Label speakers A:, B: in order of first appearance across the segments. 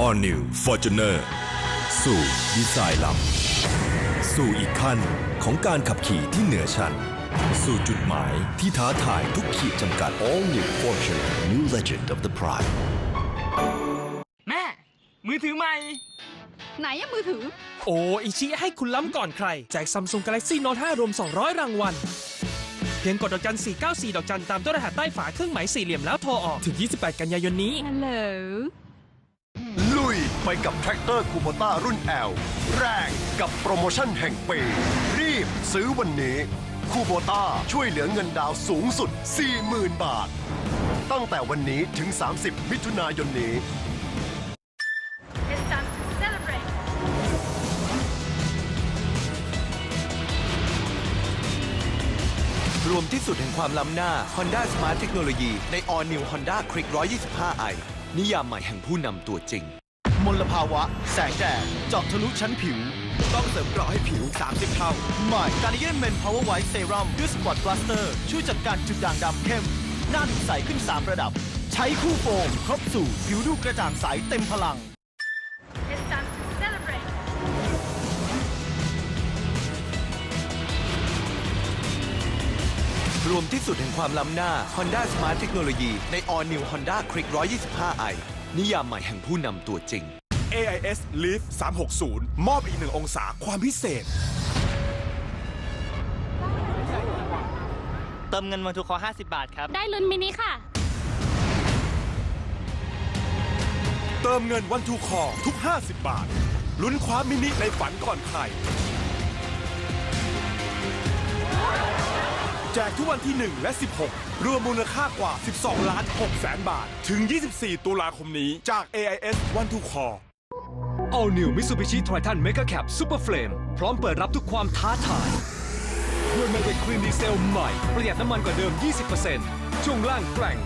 A: All New Fortuner สู่ดีไซน์ล้ำสู่อีกขั้นของการขับขี่ที่เหนือชั้นสู่จุดหมายที่ท้าทายทุกขีดจำกัด
B: All new Fortuner, new legend of the Pride.
C: แม่ มือถือใหม่
D: ไหนอะมือถือ
E: โอ้อิชิให้คุณล้ำก่อนใคร แจก Samsung Galaxy Note 5 รวม 200 รางวัล เพียงกดดอกจัน 494 ดอกจันตามด้วยรหัสใต้ฝาเครื่องหมายสี่เหลี่ยมแล้วโทรออก ถึง 28 กันยายนนี้
D: ฮัลโหล
B: ลุยไป กับแทรกเตอร์คูโบต้ารุ่น L แรงกับโปรโมชั่นแห่งปีรีบซื้อวันนี้คูโบต้าช่วยเหลือเงินดาวน์สูงสุด 40,000 บาท ตั้งแต่วันนี้ถึง 30 มิถุนายนนี้
F: It's time to celebrate.
G: รวมที่สุดแห่งความล้ำหน้า Honda Smart Technology ใน All New Honda Click 125i นิยามใหม่แห่งผู้นำตัวจริง มลภาวะ แสงแดดเจาะทะลุชั้นผิว ต้องเสริมเกราะให้ผิว 30 เท่า ใหม่ Guardian Men Power White Serum ด้วย Spot Blaster ช่วยจัดการจุดด่างดำเข้ม หน้าดูใสขึ้น 3 ระดับ ใช้คู่โฟมครบสูตรผิวดูกระจ่างใสเต็มพลัง
F: It's time to celebrate.
G: รวมที่สุดแห่งความล้ำหน้า Honda Smart Technology ใน All New Honda Click 125i นิยามใหม่แห่งผู้นำตัวจริง
A: AIS Leaf 360 มอบอีกหนึ่งองศาความพิเศษ
C: เติมเงินวันทุกคอ50 บาทครับ
F: ได้ลุ้นมินิค่ะ
A: เติมเงินวันทูคอทุก 50 บาท ลุ้นคว้ามินิในฝันก่อนใคร แจกทุกวันที่ 1 และ 16 รวมมูลค่ากว่า 12 ล้าน6แสนบาท ถึง 24 ตุลาคมนี้จาก AIS One to Call
E: All New Mitsubishi Triton Mega Cap Super Flame พร้อมเปิดรับทุกความท้าทายด้วย Maverick Clean Diesel ใหม่ ประหยัดน้ำมันกว่าเดิม 20%ช่วงล่างแกร่ง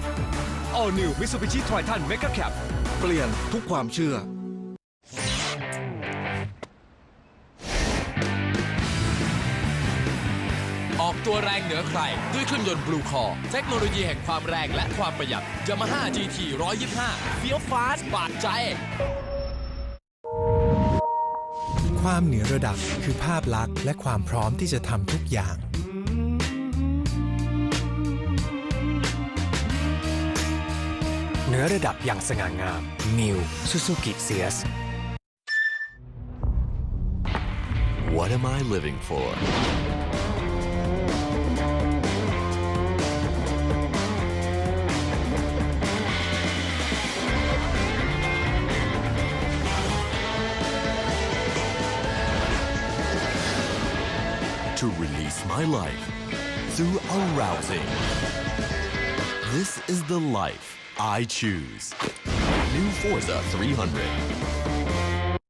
E: All New Mitsubishi Triton Mega Cap
A: เปลี่ยนทุกความเชื่อ
H: ออกตัวแรงเหนือใคร ด้วยเครื่องยนต์บลูคอเทคโนโลยีแห่งความแรงและความประหยัด Yamaha GT 125เฟี้ยวฟ้าสบาดใจ
I: ความเหนือระดับคือภาพลักษณ์และความพร้อมที่จะทำทุกอย่าง เหนือระดับอย่างสง่างาม New Suzuki CS
B: What am I living for
A: to release my life through arousing. This is the life I choose. New Forza 300.